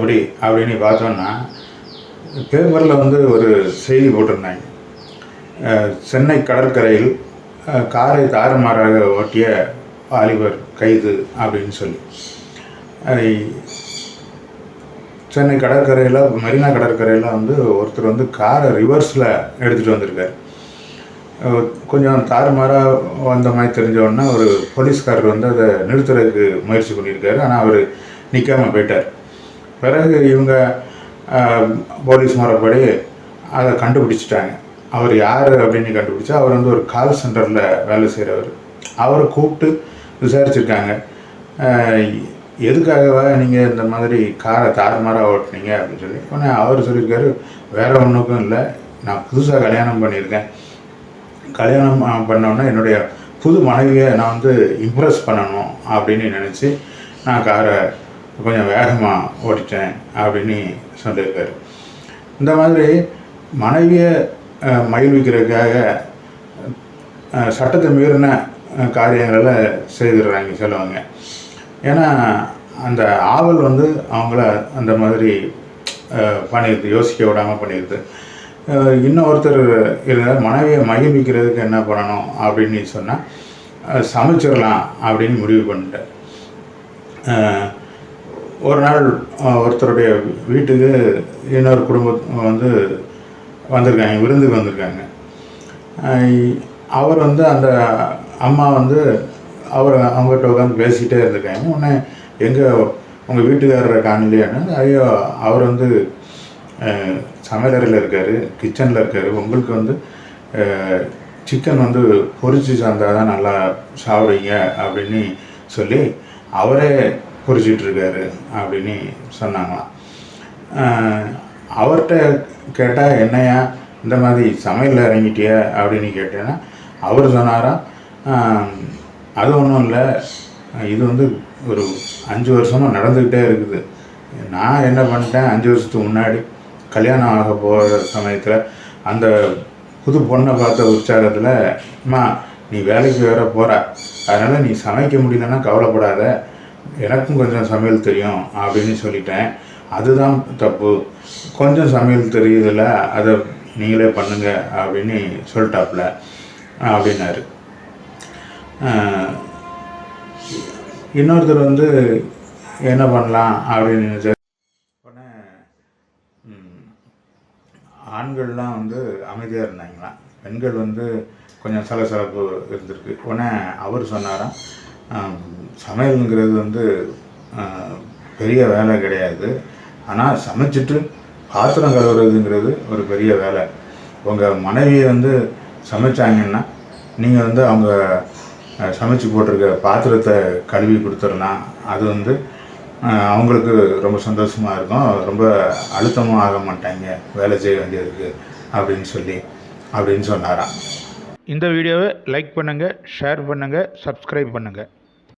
அப்படி அப்படின்னு பார்த்தோன்னா பேப்பரில் வந்து ஒரு செய்தி போட்டிருந்தாங்க. சென்னை கடற்கரையில் காரை தாறுமாறாக ஓட்டிய வாலிபர் கைது அப்படின்னு சொல்லி. சென்னை கடற்கரையில் மெரினா கடற்கரையில் வந்து ஒருத்தர் வந்து காரை ரிவர்ஸில் எடுத்துகிட்டு வந்திருக்கார். கொஞ்சம் தாறுமாறாக வந்த மாதிரி தெரிஞ்ச ஒரு போலீஸ்காரர் வந்து அதை நிறுத்துறதுக்கு முயற்சி பண்ணியிருக்காரு. ஆனால் அவர் நிற்காம போயிட்டார். பிறகு இவங்க போலீஸ் முறைப்படி அதை கண்டுபிடிச்சிட்டாங்க. அவர் யார் அப்படின்னு கண்டுபிடிச்சா அவர் வந்து ஒரு கால் சென்டரில் வேலை செய்கிறவர் அவரை கூப்பிட்டு விசாரிச்சிருக்காங்க. எதுக்காகவா நீங்கள் இந்த மாதிரி காரை தாறுமாறாக ஓட்டுனீங்க அப்படின்னு சொல்லி. உடனே அவர் சொல்லியிருக்காரு வேறு ஒன்றுக்கும் இல்லை நான் புதுசாக கல்யாணம் பண்ணியிருக்கேன். கல்யாணம் பண்ணோன்னா பண்ணோன்னே என்னுடைய புது மனைவியை நான் வந்து இம்ப்ரெஸ் பண்ணணும் அப்படின்னு நினச்சி நான் காரை கொஞ்சம் வேகமாக ஓட்டிட்டேன் அப்படின்னு சொல்லியிருக்காரு. இந்த மாதிரி மனைவியை மகிழ்விக்கிறதுக்காக சட்டத்தை மீறின காரியங்களை செய்திடுறாங்க சொல்லுவாங்க. ஏன்னா அந்த ஆவல் வந்து அவங்கள அந்த மாதிரி பண்ணிடுது யோசிக்க விடாமல் பண்ணிடுது. இன்னொருத்தர் இருந்தால் மனைவியை மகிழ்விக்கிறதுக்கு என்ன பண்ணணும்? அப்படின்னு சொன்னால் சமைச்சிடலாம் அப்படின்னு முடிவு பண்ணிட்டேன் ஒரு நாள் ஒருத்தருடைய வீட்டுக்கு இன்னொரு குடும்பம் வந்து வந்திருக்காங்க விருந்துக்கு வந்திருக்காங்க. அவர் வந்து அந்த அம்மா வந்து அவர் அவங்ககிட்ட உட்காந்து பேசிக்கிட்டே இருந்திருக்காங்க. உடனே எங்கே உங்கள் வீட்டுக்காரரை காணலையான்னு? ஐயோ அவர் வந்து சமையலறையில் இருக்கார் கிச்சனில் இருக்கார். உங்களுக்கு வந்து சிக்கன் வந்து பொரிச்சு சார்ந்தால் தான் நல்லா சாப்பிடுவீங்க அப்படின்னு சொல்லி அவரே பொரிச்சிட்டு அப்படின்னு சொன்னாங்களாம். அவர்கிட்ட கேட்டால் என்னையா இந்த மாதிரி சமையலில் இறங்கிட்டியா? அப்படின்னு கேட்டேன்னா அவர் சொன்னாரா அது ஒன்றும் இல்லை. இது வந்து ஒரு அஞ்சு வருஷமாக நடந்துக்கிட்டே இருக்குது. நான் என்ன பண்ணிட்டேன் அஞ்சு வருஷத்துக்கு முன்னாடி கல்யாணம் ஆக போகிற சமயத்தில் அந்த புது பொண்ணை பார்த்த உற்சாகத்தில் அம்மா நீ வேலைக்கு வேற போகிற அதனால் நீ சமைக்க முடியலன்னா கவலைப்படாத. எனக்கும் கொஞ்சம் சமையல் தெரியும் அப்படின்னு சொல்லிட்டேன். அதுதான் தப்பு. கொஞ்சம் சமையல் தெரியுதுல அதை நீங்களே பண்ணுங்க அப்படின்னு சொல்லிட்டாப்புல அப்படின்னாரு. இன்னொருத்தர் வந்து என்ன பண்ணலாம் அப்படின்னு நினைச்சாரு. உடனே ஆண்கள்லாம் வந்து அமைதியாக இருந்தாங்களாம் பெண்கள் வந்து கொஞ்சம் சலசலப்பு இருந்திருக்கு. உடனே அவர் சொன்னாராம் சமையலுங்கிறது வந்து பெரிய வேலை கிடையாது. ஆனால் சமைச்சிட்டு பாத்திரம் கழுவுறதுங்கிறது ஒரு பெரிய வேலை. உங்கள் மனைவி வந்து சமைச்சாங்கன்னா நீங்கள் வந்து அவங்க சமைச்சு போட்டிருக்க பாத்திரத்தை கழுவி கொடுத்துடலாம். அது வந்து அவங்களுக்கு ரொம்ப சந்தோஷமாக இருக்கும். ரொம்ப அழுத்தமும் ஆக மாட்டாங்க. வேலை செய்ய வேண்டியதுக்கு அப்படின்னு சொல்லி அப்படின்னு சொன்னாராம். இந்த வீடியோவை லைக் பண்ணுங்கள் ஷேர் பண்ணுங்கள் சப்ஸ்கிரைப் பண்ணுங்கள்